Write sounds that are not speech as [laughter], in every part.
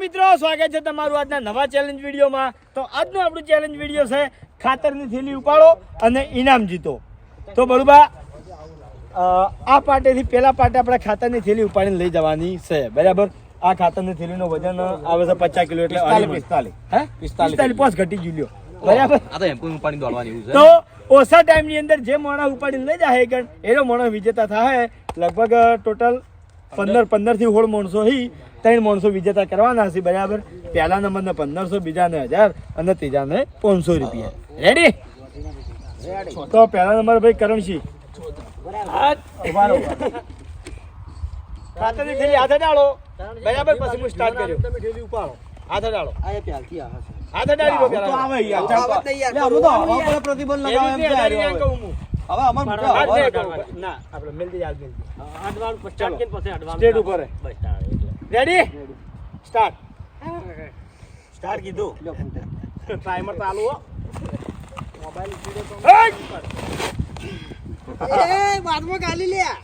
મિત્રો સ્વાગત છે તમારું આજના નવા ચેલેન્જ વિડીયોમાં. તો આજનો આપણું ચેલેન્જ વીડિયો છે ખાતરની થેલી ઉપાડો અને ઇનામ જીતો. તો બરોબર આ પાટેથી પેલા પાટે આપણે ખાતરની થેલી ઉપાડીને લઈ જવાની છે. બરાબર? આ ખાતરની થેલીનું વજન આવે છે પચાસ કિલો એટલે. હે? પિસ્તાલીસ પાંચ ઘટી ગયું બરાબર? આ તો એમ ટાઈમની દોડવાની એવું છે? તો ઓછા ટાઈમની અંદર જે મોણા ઉપાડીને લઈ જાય એનો મોણો વિજેતા થાય લગભગ ટોટલ પંદર પંદરથી હોળ માણસો હી ત્રણ માણસો વિજેતા કરવાના છે બરાબર? પહેલા નંબરને પંદરસો બીજાને હજાર અને ત્રીજાને પાંચસો રૂપિયા. રેડી તો પહેલા નંબર ભાઈ કરમસિંહ ઊભા રહો. થેલી હાથે ડાળો. બરાબર પછી હું સ્ટાર્ટ કર્યો. હાથે ડાળો. હાથે ડાળી દો પહેલા. એવી રીતે અડાડી આંકો ઊમું. અમાર બે કરો. ના આપણે મિલતી પછી મિલતી સ્ટેટ ઉપર. રેડી સ્ટાર્ટ સ્ટાર્ટ કીધું. [laughs] ટાઈમર ચાલુ હો.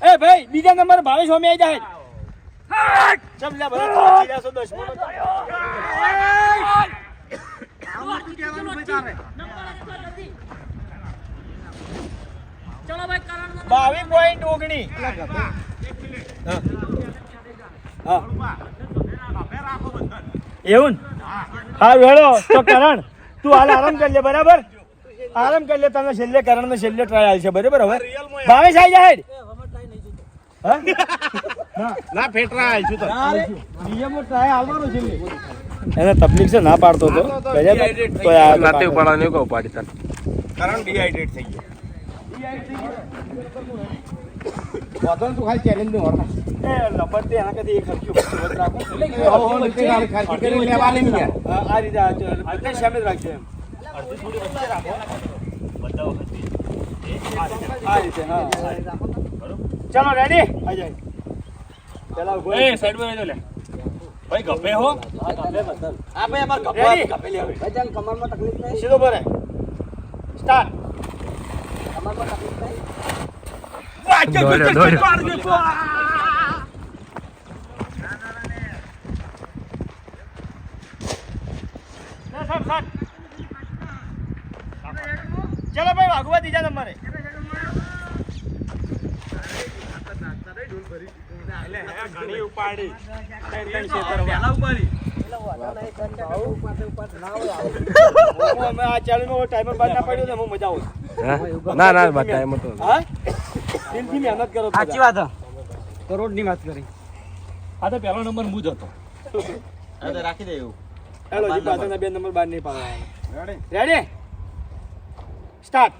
એ ભાઈ બીજા નંબર ભાવેશ હોમે આવી જાય લે બધા તમે ચીડ્યા છો દસમાનો. બાવીસ પોઈન્ટ ઓગણી. એવું ને? હારું તો કરણ તું હાલ આરામ કરી લે બરાબર? આરામ કરી લે તમે છેલ્લે કરણ ને છેલ્લે ટ્રાય આલશે બરાબર હવે? ભાવેશ આવી જાય ના? ફેટરા આલ છું તો ટ્રાય આલવાનો છેલ્લે એને તકલીફ છે ના પાડતો તો. બરાબર તો રાતે ઉપાડવાની કહું ઉપાડી કારણ ડિહાઇડ્રેટ થઈ ગયો. તું ખાલી ચેલેન્જનું હોર એ લબર તે એના કદી એક વચ્ચે વચ્ચે રાખો ખાલી કરીને લેવાની ને યાર. આ આ રીતે આ બધા સામે જ રાખજો એમ આ રીતે હા ચલો રેડી આ જાય પેલા એ સાઈડમાં લે ભાઈ ગભે હો રેડી સીધો ભરે. સ્ટાર્ટ દોડ્યો, દોડ્યો. ચલો ભાઈ વાઘુબા દીધા તમારે ઘણી ઉપાડી. હું અમે આ ચેલેન્જમાં ટાઈમર બાદ ના પડ્યો ને હું મજા આવું? ના ના બતા એમ તો. દિલથી મહેનત કરો સાચી વાત કરોડની વાત કરી. આ તો પહેલો નંબર હું જ હતો. રાખી દે એવું. હેલો જી પાછળના બે નંબર બાર નહીં પાડવાના. રેડી સ્ટાર્ટ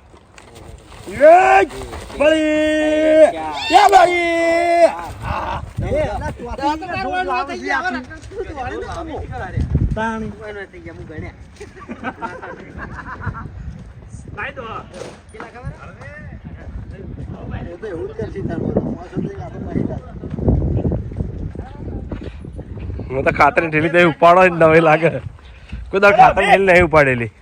બળી. યા બળી? હું [laughs] તો ખાતર ઠેલી તો ઉપાડો જ નવી લાગે. કોઈ દાડો ખાતર ઠેલી નહીં ઉપાડેલી.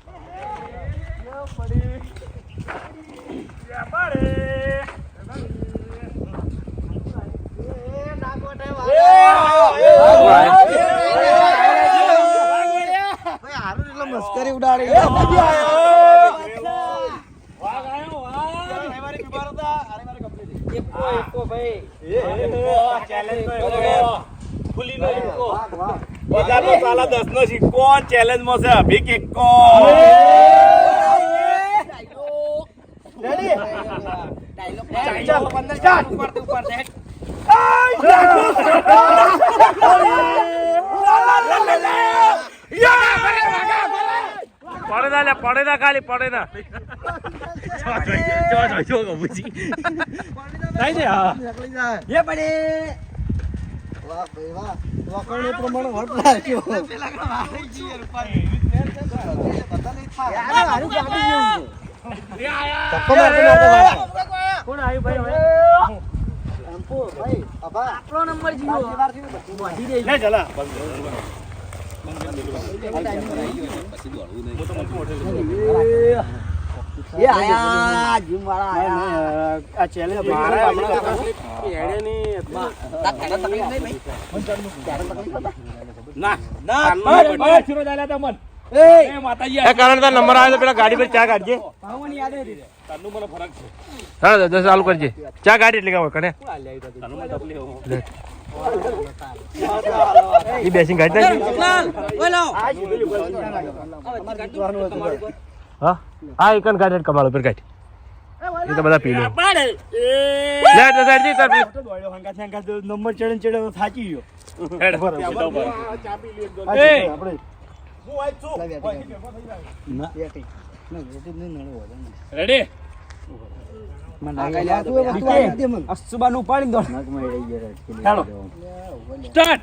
મસ્કરી ઉડાડી. સાલા દસ નો સિક્કો ચેલેન્જમાં છે? અભિક એકો પડે ના લે પડે ના ખાલી પડે ના [laughs] કોણ આવ્યું ભાઈ હવે લે ચલા એ આયા જીમ વાળા આયા. આ ચેલેન્જ મારા એડે ની તકલીફ નહીં ભાઈ ત્યારે તકલીફ હતા ના ના બસ, બસ, શિરોજ તા મન. એ એ માતાજી એ કારણ તાર નંબર આવે પેલા ગાડી પર ચા કાઢજે. તન્નું મને ફરક છે. હા ચાલુ કરજે. ચા ગાડી એટલે કામ કને તન્નું મને તકલીફ એ બેસીને ગાડી નાખી. હા? આ એકન કાઢે હેડ ઉપર પર ગાડી એ તો બધા પી લે પાડે. લે તો સાઈડ જી તાર પેલી. નંબર ચડે ચડે થાકી ગયો હેડ, સીધો ઉપર. એ, રેડી? અસુબાનું ઉપાડી દો ચાલો. સ્ટાર્ટ.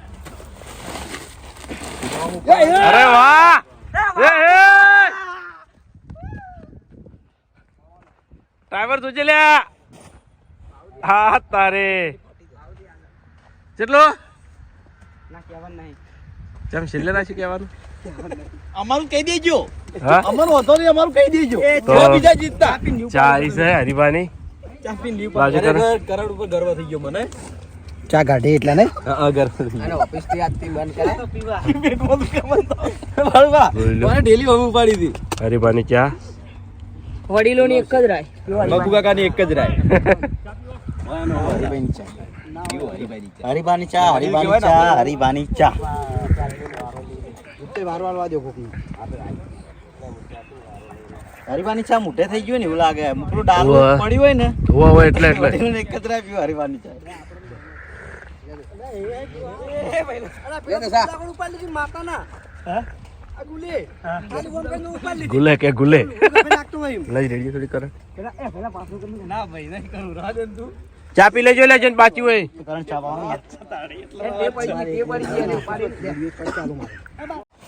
અરે વાહ એ હે ડ્રાઈવર જોજે લ્યા હા તારે. કેટલો ચમ છેલ્લે રાશી કહેવાનું? અમારું કહી દેજો. અમારું હતો નહીં અમારું કહી દેજો. બીજા જીતતા. ચાલીસ હે હરીબાની કરોડ ઉપર ગર્વ થઈ ગયો મને. ચા કાઢી એટલે નહીં? ઓફિસથી આજથી બંધ કરે મને ડેલી ઉપાડી હતી. હરીબાની ચા. વડીલોની એક જ રાય. બાપુ કાકાની એક જ રાય. હરીબાની ચા હરીબાની ચા હરીબાની ચા. હરીબાની ચા મોટે થઈ ગયું ને એવું લાગે. પેલું ડાલું. પડ્યું હોય ને હોવા હોય એટલે એટલે. [laughs] એક જ રાય પીવું હરીબાની ચા. ગુલે. કે ગુલે? લઈ રેડી થોડી કરે. ના ભાઈ નહીં કરું. રાહ તું. ચા પી લેજો લેજો જન પાછી હોય.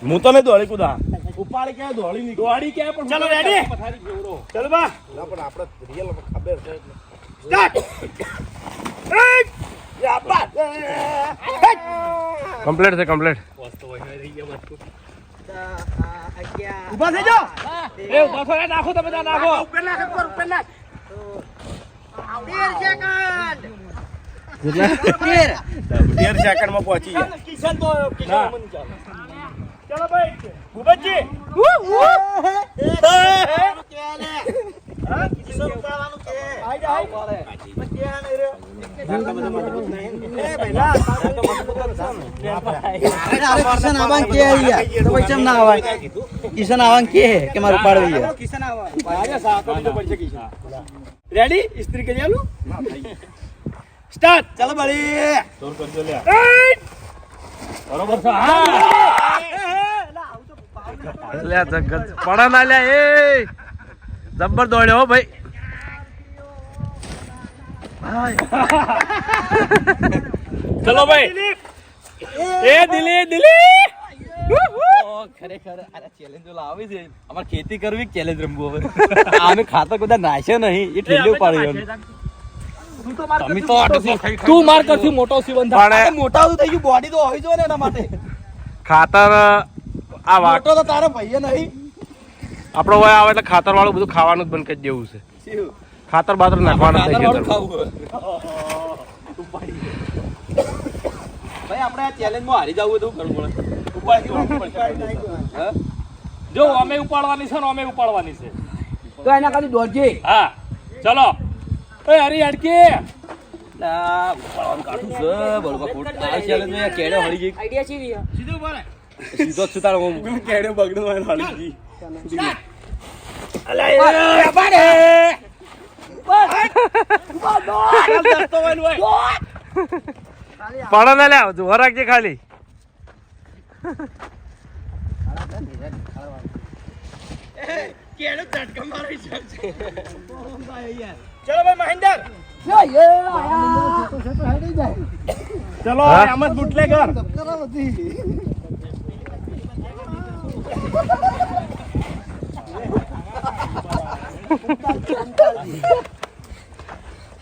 હું તો નહીં દોડી કુદા. ઉપાડી ક્યાં દોડી નહીં દોડી ક્યાં પણ ચાલો, જેવડો. ચાલો બા. કમ્પ્લીટ છે. કમ્પ્લીટ ઊભા થઈ જાઓ. એ ઊભા થો, નાખો તમે ત્યાં નાખો. તેર સેકન્ડ. માં પહોંચી ગયા. કિશન તો કિશન મને ચાલો. ચાલો ભાઈ ભૂપતજી કિશન આવાન કે કિશન કે કે મારું પાડવી યાર રેડી ઇસ્ત્રી કરી આલું સ્ટાર્ટ ચાલો બળી બરોબર છે હા લે જગત પડા ના લે એ જબ્બર દોડ્યો હો ભાઈ ચલો ભાઈ એ દિલી દિલી ખરેખર આ ચેલેન્જ આવી છે અમારે ખેતી કરવી ચેલેન્જ રમવું હવે ખાતર બધા નાશે નહીં એ ઠેલ્યો પાડી તમે તો તું માર કરથી મોટો શિવન થા. પણ મોટા થઈ ગયું બોડી તો હોવી જોઈએ ને એના માટે ખાતર આ વાટો તો તારે ભાઈએ નહીં આપણો હોય આવે એટલે ખાતર વાળું બધું ખાવાનું જ બંધ કરી દેવું છે. ખાતર બાતર નાખવાનું થઈ ગયું ખાવું ભાઈ આપણે આ ચેલેન્જમાં હારી જવું બધું કરવું પડે? જો અમે ઉપાડવાની છે ને અમે ઉપાડવાની છે. તો એના કાઢી દોડજે હા. ચલો. એ હરી અડકી. ઉપાડવાનું કાઢું છે. બરોબર ખોટ આ કેડે હળી ગઈ. આઈડિયા સીધો તારો કેડે બગડો હળી ગઈ. પડા ના લે જોવા રાખજે ખાલી ચલો ભાઈ મહેન્દર ચલો જ bootlegger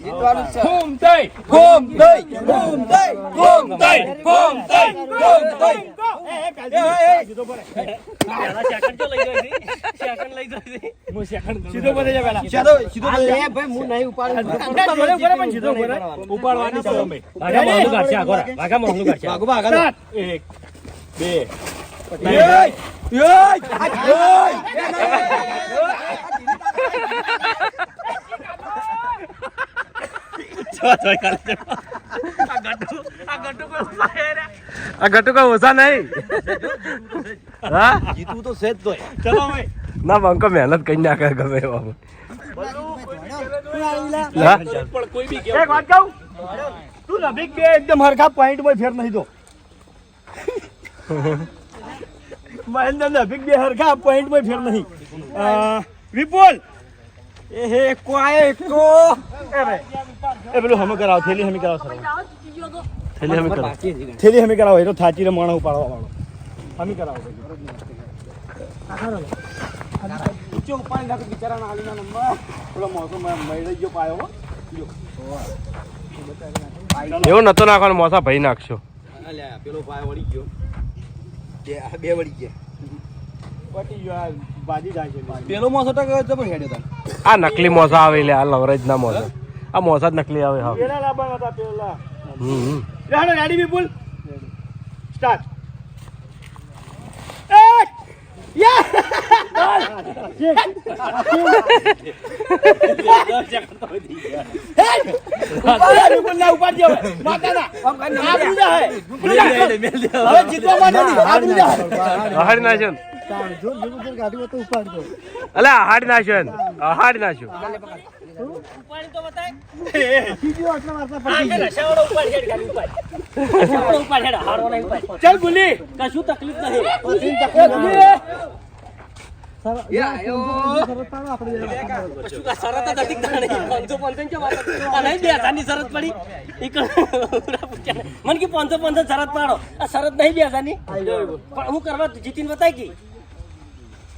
Boom day, boom day, boom day, boom day, boom day, boom day. બે આ ગટુ કોઈ ઓછા નહીં. હા? જીતવું તો છે જ તોય ચલો ભાઈ ના બંકો મહેનત કરી નાખે ગમે એવા. હા? પણ કોઈ બી એક વાત કહું? તું નભીક બે એકદમ હરખા પોઈન્ટ ફેર નહીં તો મહેન્દ્ર નભીક બે હરખા પોઈન્ટ ફેર નહીં. વિપુલ એ હે કો? એ ભાઈ પેલું હમે કરાવો થેલી હમે કરાવો સર. થેલી હમે કરો થેલી હમે કરાવો એનો થાચી રે માણસ ઉપાડવા વાળો. હમે કરાવો. ઊંચો ઉપાડી નાખો બિચારાના હાલીના નંબર. પેલો મોસો મળી ગયો પાયો એવો એવું નતો નાખવાનું મોસા ભાઈ નાખશો. અલ્યા પેલો પાયો વળી ગયો. બે બે વળી ગયા. પટી ગયો પેલો મોસો તો જબર હેડ્યો તા આ નકલી મોસા આવે લે આ લવરેજ ના મોસો આ મોસા જ નકલી આવે હા. પેલા લાબા હતા પેલા. હમ. રેડો ગાડી વિપુલ સ્ટાર્ટ અહાડી નાખ્યો ને. અલે હાડ નાશો હાડ નાશો ચાલ બોલી કશું તકલીફ નહીં શરત પડી. મને કે પાંચસો પાંચસો શરત પાડો. આ શરત નહીં બેસાની હું કરવા જીતીને બતાવી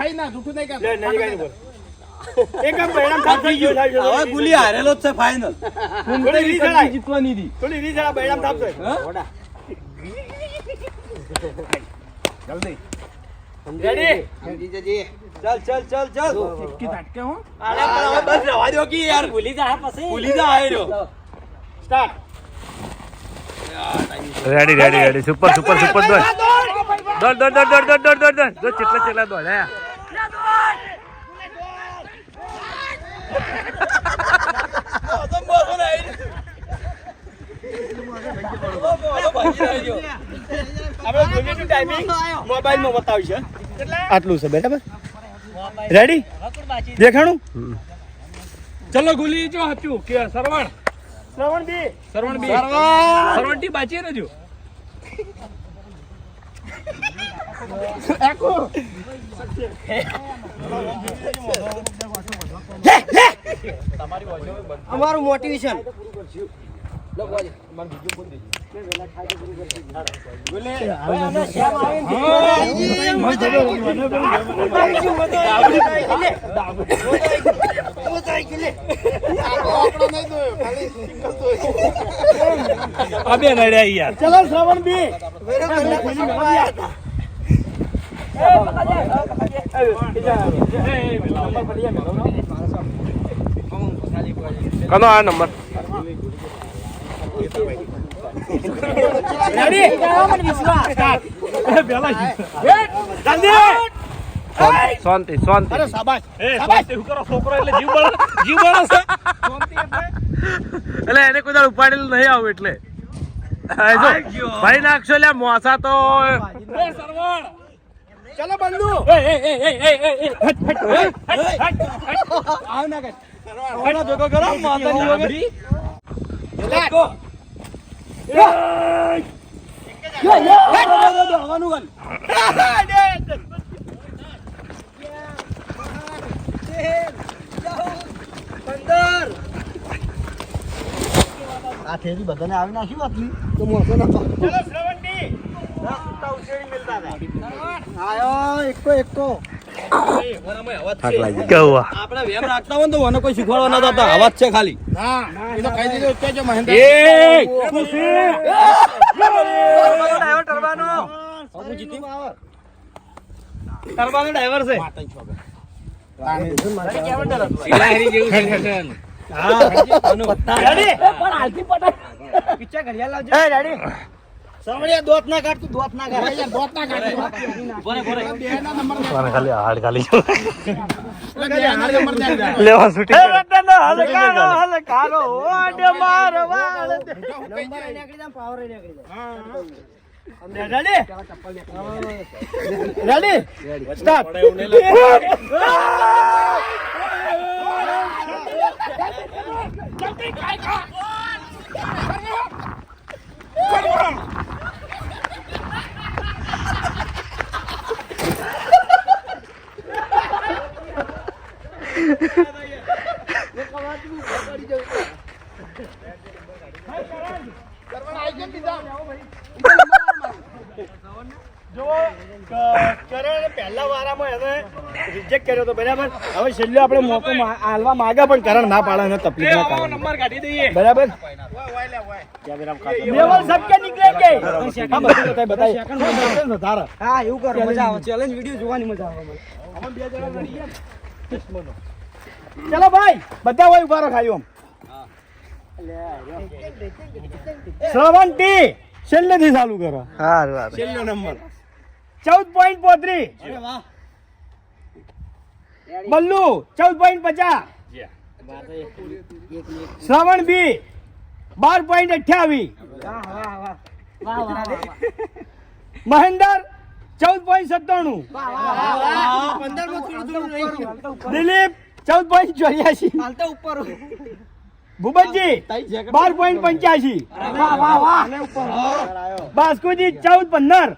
ફાઈ ના જૂઠું નહીં કરતા. એક થાપ થઈ ગયો હવે ગુલી હારેલો જ છે ફાઇનલ થોડી રીત હલાય. થોડી રીત હલાય, બૈરામ થાપ થઈ. Ready? ચાલ ચાલ ચાલ ચાલ. સિક્કી ઝાટકે હો. અરે પણ હવે બસ રવા દો કે યાર. ભૂલી જા પછી. ભૂલી જા આયરો start ready ready ready super super super દોડ. દોડ દોડ દોડ દોડ દોડ દોડ દોડ દોડ. દોડ ચેટલા ચેટલા દોડ હે. Adam bu છે બરાબર રેડી દેખાણું? ચલો ગુલી જો હાચું કે સરવણ. શ્રવણ બી. શ્રવણ બાચી રજો એકો [laughs] અમારું મોટિવેશન અબે ચલો શ્રવણ બી એ કનો આ નંબર રેડી જલ્દી શાંતિ શાંતિ અરે શાબાશ એ શાંતિ હું કરો છોકરો એટલે જીવ બળ જીવ બળ છે શાંતિ એટલે એટલે એને કોઈ દાડો ઉપાડેલું નહીં આવું એટલે. ભાઈ નાખશો લે મોસા તો. સરવણ. ચલો બંધુ. એ એ એ એ એ એ એ હટ હટ હટ હટ આવ ના કર ઓનો ભેગો કરો માતાની વગર લેકો આ થેરી બધાને આવી નાખ્યું આટલી તો મોટો નાખો ચલો શ્રવણજી. ના સુતા ઉછેરી મિલતા ને આયો એકો એકો થાક લાગી ગયો આપણે વેમ રાખતા હોય તો મને કોઈ શીખવાડવા ના થતા અવાજ છે ખાલી. ના એ તો કહી દીધું કે જો મહેન્દ્ર ટરબાનો ડ્રાઈવર છે. રેડી પણ હાલથી પટાય પિક્ચર ઘડિયાળ લાવજો એ રેડી સમણિયા દોત ના કાઢ તું દોત ના કાઢ. દોત કાઢી બોરે બોરે મને ખાલી હાડ ખાલી. રેડી? રેડી? સ્ટાર્ટ. જો કર્યો તો બરાબર હવે છેલ્લે આપણે મોકો હાલવા માંગે પણ કરણ ના પાડે એને તકલીફ ના કાઢે નંબર હા એવું કરો મજા આવે ચેલેન્જ વીડિયો જોવાની મજા આવે ચલો ભાઈ બધા હોય ઊભા રહો ખાલી આમ શ્રવણ ટી છેલ્લેથી ચાલુ કરો. સારું સારું છેલ્લો નંબર. ચૌદ પોઈન્ટ પોત્રીસ. બલ્લુ ચૌદ પોઈન્ટ પચાસ. શ્રવણ બી બાર પોઈન્ટ અઠ્યાવીસ. મહેન્દર ચૌદ પોઈન્ટ સત્તાણું. દિલીપ ચૌદ પોઈન્ટ ચોર્યાસી. ઉપર ભૂપતજી બાર પોઈન્ટ પંચ્યાસી. બાસ્કુજી ચૌદ પંદર.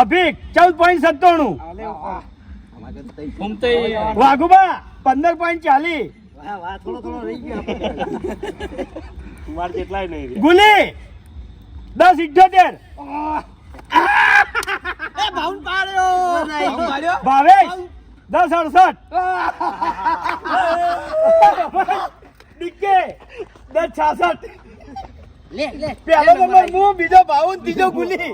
અભિક ચૌદ પોઈન્ટ સત્તાણું. વાઘુબા પંદર પોઈન્ટ ચાલીસ. ગુલી દસ ઇઠ્યોતેર. ભાવેશ. દસ અડસઠ. [laughs] [laughs] ડીકે દસ છાસઠ. પેલો નંબર હું બીજો ભાવ ત્રીજો ગુલી.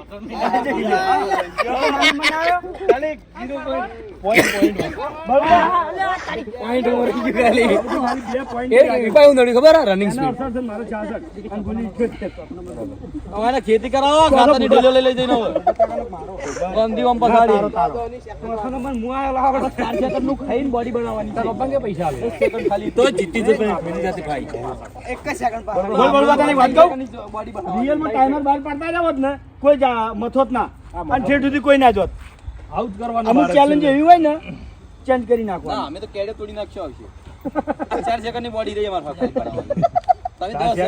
ખેતી કરાવો ખાતાની ઢીલો લઈ લઈ જઈને ગંદી ઓમ પસાડી તો જીતી જતો એની સાથે ખાઈ એક સેકન્ડ બોલ બોલ વાત કહું? રિયલમાં ટાઈમર બહાર પાડતા જાવ ને કોઈ મથોત ના. અને ઠેઠ સુધી કોઈ ના જોત. આઉટ કરવાનું અમુક ચેલેન્જ એવી હોય ને ચેન્જ કરી નાખો ના અમે તો કેડે તોડી નાખશો આવશે. ચાર સેકન્ડની બોડી રહી અમારા ખાલી તમે દસ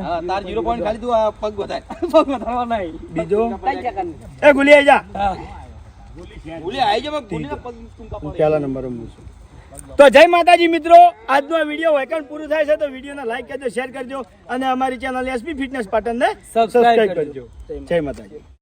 હા તાર જીરો પોઈન્ટ ખાલી તું આ પગ બતાય [laughs] બીજો? એ ગુલી આઈ જા. તો જય માતાજી મિત્રો આજનો આ વીડિયો વેકન પૂરું થાય છે તો વિડીયોને લાઈક કરજો શેર કરજો અને અમારી ચેનલ એસપી ફિટનેસ પાટણને સબસ્ક્રાઇબ કરજો. જય માતાજી.